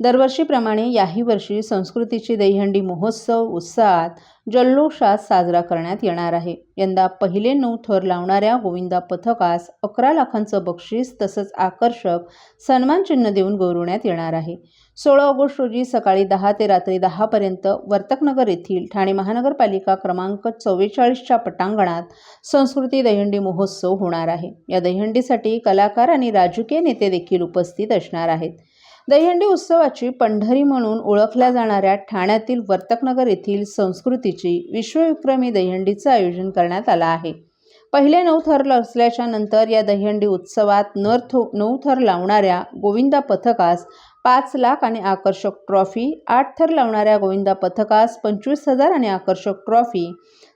दरवर्षीप्रमाणे याही वर्षी संस्कृतीची दहीहंडी महोत्सव उत्साहात जल्लोषात साजरा करण्यात येणार आहे. यंदा पहिले नऊ थर लावणाऱ्या गोविंदा पथकास अकरा लाखांचं बक्षीस तसंच आकर्षक सन्मानचिन्ह देऊन गौरवण्यात येणार आहे. सोळा ऑगस्ट रोजी सकाळी दहा ते रात्री दहापर्यंत वर्तकनगर येथील ठाणे महानगरपालिका क्रमांक चव्वेचाळीसच्या पटांगणात संस्कृती दहीहंडी महोत्सव होणार आहे. या दहीहंडीसाठी कलाकार आणि राजकीय नेते देखील उपस्थित असणार आहेत. दहीहंडी उत्सवाची पंढरी म्हणून ओळखल्या जाणाऱ्या ठाण्यातील वर्तकनगर येथील संस्कृतीची विश्वविक्रमी दहीहंडीचं आयोजन करण्यात आलं आहे. पहिले नऊ थर असल्याच्या नंतर या दहीहंडी उत्सवात नर थो नऊ थर लावणाऱ्या गोविंदा पथकास पाच लाख आणि आकर्षक ट्रॉफी आठ थर लावणाऱ्या गोविंदा पथकास पंचवीस हजार आणि आकर्षक ट्रॉफी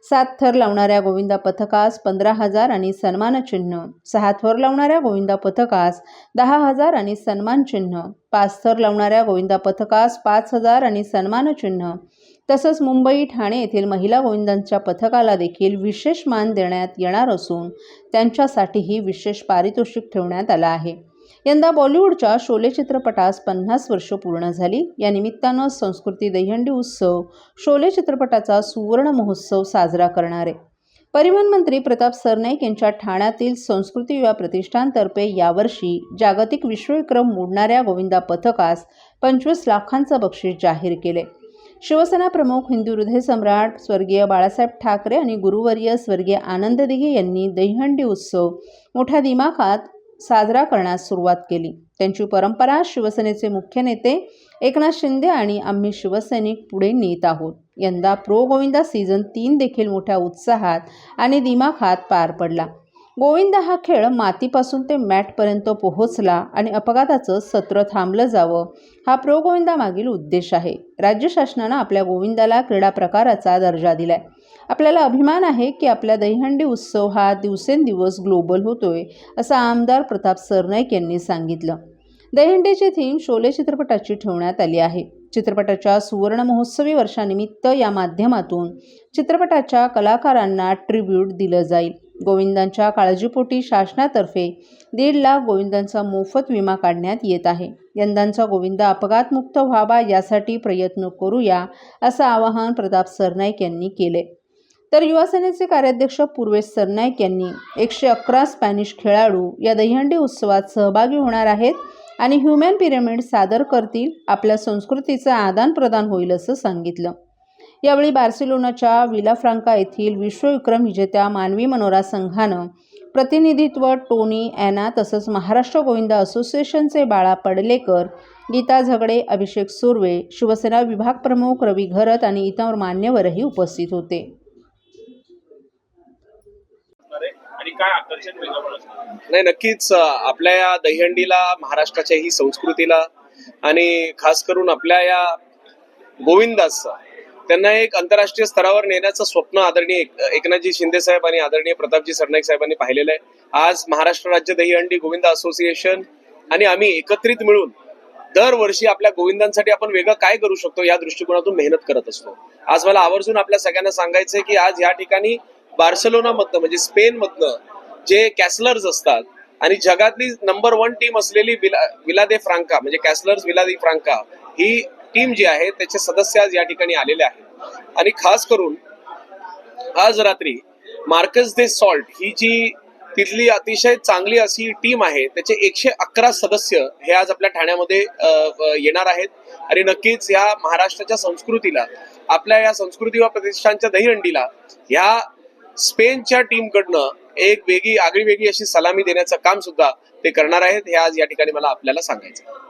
सात थर लावणाऱ्या गोविंदा पथकास पंधरा हजार आणि सन्मानचिन्ह सहा थर लावणाऱ्या गोविंदा पथकास दहा हजार आणि सन्मानचिन्ह पाच थर लावणाऱ्या गोविंदा पथकास पाच हजार आणि सन्मानचिन्ह तसंच मुंबई ठाणे येथील महिला गोविंदांच्या पथकाला देखील विशेष मान देण्यात येणार असून त्यांच्यासाठीही विशेष पारितोषिक ठेवण्यात आलं आहे. यंदा बॉलिवूडच्या शोले चित्रपटास पन्नास वर्ष पूर्ण झाली. या निमित्तानं संस्कृती दहीहंडी उत्सव शोले चित्रपटाचा सुवर्ण महोत्सव साजरा करणार. आहे परिवहन मंत्री प्रताप सरनाईक यांच्या ठाण्यातील संस्कृती युवा प्रतिष्ठानतर्फे यावर्षी जागतिक विश्वविक्रम मोडणाऱ्या गोविंदा पथकास पंचवीस लाखांचं बक्षीस जाहीर केले. शिवसेना प्रमुख हिंदू हृदय सम्राट स्वर्गीय बाळासाहेब ठाकरे आणि गुरुवर्य स्वर्गीय आनंद दिघे यांनी दहीहंडी उत्सव मोठ्या दिमाखात साजरा करण्यास सुरुवात केली. त्यांची परंपरा शिवसेनेचे मुख्य नेते एकनाथ शिंदे आणि आम्ही शिवसैनिक पुढे नेत आहोत. यंदा प्रो गोविंदा सीझन तीन देखील मोठ्या उत्साहात आणि दिमाखात पार पडला. गोविंदा हा खेळ मातीपासून ते मॅटपर्यंत पोहोचला आणि अपघाताचं सत्र थांबलं जावं हा प्रो गोविंदामागील उद्देश आहे. राज्य शासनानं आपल्या गोविंदाला क्रीडा प्रकाराचा दर्जा दिलाय. आपल्याला अभिमान आहे की आपला दहीहंडी उत्सव हा दिवसेंदिवस ग्लोबल होतोय असं आमदार प्रताप सरनाईक यांनी सांगितलं. दहीहंडीची थीम शोले चित्रपटाची ठेवण्यात आली आहे. चित्रपटाच्या सुवर्ण महोत्सवी वर्षानिमित्त या माध्यमातून चित्रपटाच्या कलाकारांना ट्रिब्यूट दिलं जाईल. गोविंदांच्या काळजीपोटी शासनातर्फे दीड लाख गोविंदांचा मोफत विमा काढण्यात येत आहे. यंदांचा गोविंदा अपघातमुक्त व्हावा यासाठी प्रयत्न करूया असं आवाहन प्रताप सरनाईक यांनी केले तर युवासेनेचे कार्याध्यक्ष पूर्वेश सरनाईक यांनी एकशे अकरा स्पॅनिश खेळाडू या दहीहंडी उत्सवात सहभागी होणार आहेत आणि ह्युमॅन पिरॅमिड सादर करतील आपल्या संस्कृतीचं आदानप्रदान होईल असं सांगितलं. यावेळी बार्सिलोनाच्या विला फ्रांका येथील विश्वविक्रम विजेत्या मानवी मनोरा संघानं प्रतिनिधित्व टोनी ॲना तसंच महाराष्ट्र गोविंदा असोसिएशनचे बाळा पडलेकर गीता झगडे अभिषेक सुर्वे शिवसेना विभाग प्रमुख रवी घरत आणि इतर मान्यवरही उपस्थित होते. नाही नक्कीच आपल्या या दहीहंडीला महाराष्ट्राच्या ही संस्कृतीला आणि खास करून आपल्या या गोविंदास त्यांना एक आंतरराष्ट्रीय स्तरावर नेण्याचं स्वप्न आदरणीय एकनाथजी शिंदे साहेब आणि आदरणीय प्रतापजी सरनाईक साहेबांनी पाहिलेलं आहे. आज महाराष्ट्र राज्य दहीहंडी गोविंदा असोसिएशन आणि आम्ही एकत्रित मिळून दरवर्षी आपल्या गोविंदांसाठी आपण वेगळं काय करू शकतो या दृष्टिकोनातून मेहनत करत असतो. आज मला आवर्जून आपल्या सगळ्यांना सांगायचंय की आज या ठिकाणी बार्सलोना मधनं म्हणजे स्पेन मधनं जे कॅसलर्स असतात आणि जगातली नंबर वन टीम असलेली विला विला दे फ्रांका म्हणजे कॅसलर्स विला दे फ्रांका ही टीम जी आहे त्याचे सदस्य आज या ठिकाणी आलेले आहेत आणि खास करून आज रात्री मार्कस दे सॉल्ट ही जी तिथली अतिशय चांगली अशी टीम आहे त्याचे एकशे अकरा सदस्य हे आज आपल्या ठाण्यामध्ये येणार आहेत आणि नक्कीच या महाराष्ट्राच्या संस्कृतीला आपल्या या संस्कृती व प्रतिष्ठानच्या दहीहंडीला ह्या स्पेनच्या टीमकडनं एक वेगळी आगळी वेगळी अशी सलामी देण्याचं काम सुद्धा ते करणार आहेत हे आज या ठिकाणी मला आपल्याला सांगायचं आहे.